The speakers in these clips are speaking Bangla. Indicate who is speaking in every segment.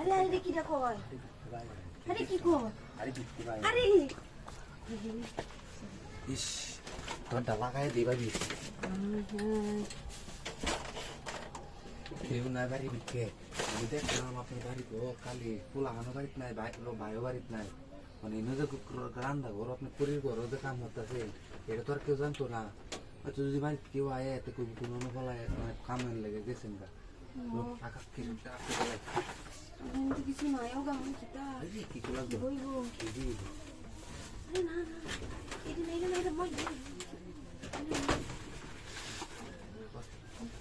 Speaker 1: আরে আরে কি দেখো। আরে কি কর
Speaker 2: আরে। ইস তোরটা লাগাই দিবা দিস কেউ নাই বাড়ি বিকে দেখলাম আপনার বাড়ি তো খালি পোলাহানো বাড়িতে নাই ভাই ভাইও বাড়িতে নাই। মানে এনে যে রান্না ঘর আপনি পুরীর ঘর যে কাম হতেছে এটা তো আর কেউ জানতো না। হয়তো যদি বাড়িতে কেউ আয় এতে কোনো ফলায় মানে কামের লেগে গেছেন গা। লোক কিছু
Speaker 1: তো কিছু নাই ও গাম কিটা
Speaker 2: এই যে কিছু লাগবে
Speaker 1: বইবো
Speaker 2: এই যে,
Speaker 1: আরে না না এটা নাই না এটা মই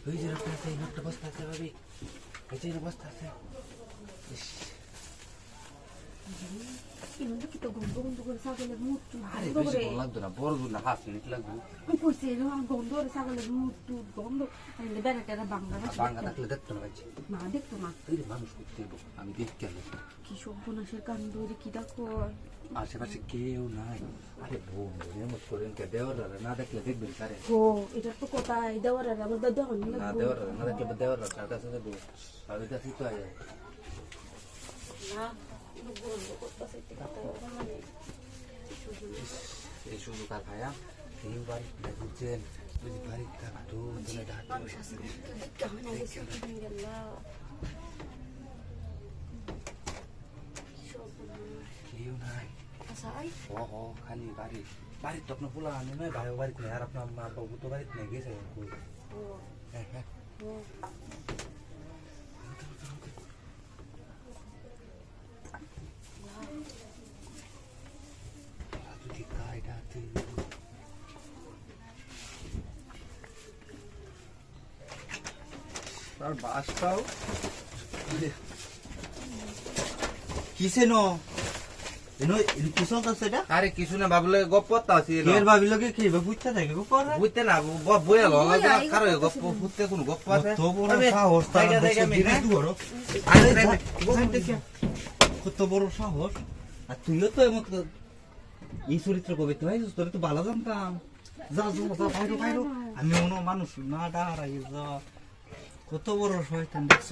Speaker 2: ওই যে একটা আছে একটা বস্তা আছে ভাবি এই যে বস্তা আছে ইস,
Speaker 1: আমি
Speaker 2: দেখতো
Speaker 1: কি সর্বনাশের কাণ্ড কি দেখো
Speaker 2: আশেপাশে কেউ নাই আরে বোন এমত করেন কে দেওয়ারা না দেখলে দেখবেন কারে
Speaker 1: ও এটা তো কোথায় দেওয়ার আমার দাদা
Speaker 2: না দেওয়ারা না দেখলে দেওয়ারা তার কাছে দেবো তাদের কাছে তো আয়
Speaker 1: না মানে
Speaker 2: এই শুধু কার ভাইয়া কেউ বাড়ি বুঝছেন যদি বাড়ি
Speaker 1: গেছে গেলা
Speaker 2: কেউ নাই ও ও খালি বাড়ি বাড়ির তো আপনার পোলা আনে নয় ভাইও বাড়িতে আর আপনার মা বাবু তো বাড়িতে গেছে হ্যাঁ হ্যাঁ
Speaker 1: ও
Speaker 2: যদি কায়দা তুই
Speaker 3: তার বাসটাও কিসে নো? এনো এনো কিসল কাছে এটা
Speaker 2: আরে কিছু না ভাবলে গপ করতে আছি
Speaker 3: কের ভাবি লগে কি বুঝতে থাকে
Speaker 2: বুঝতে না বইয়া ললা
Speaker 1: কারও
Speaker 2: গপ ফুটতে কোন গপ আছে?
Speaker 3: তো বড় সাহস তার
Speaker 2: জায়গা, জায়গা, আমি,
Speaker 3: দিনে?
Speaker 2: আরে,
Speaker 3: আরে
Speaker 2: আরে,
Speaker 3: ওখান থেকে কত বড় সাহস। আর তুইও তো এমন এই চরিত্র কবি তুই তোর তো ভালো জানতাম। যা যা যা বাইরো বাইরো। আমি অন্য মানুষ না যা। কত বড় শয়তান দেখছ?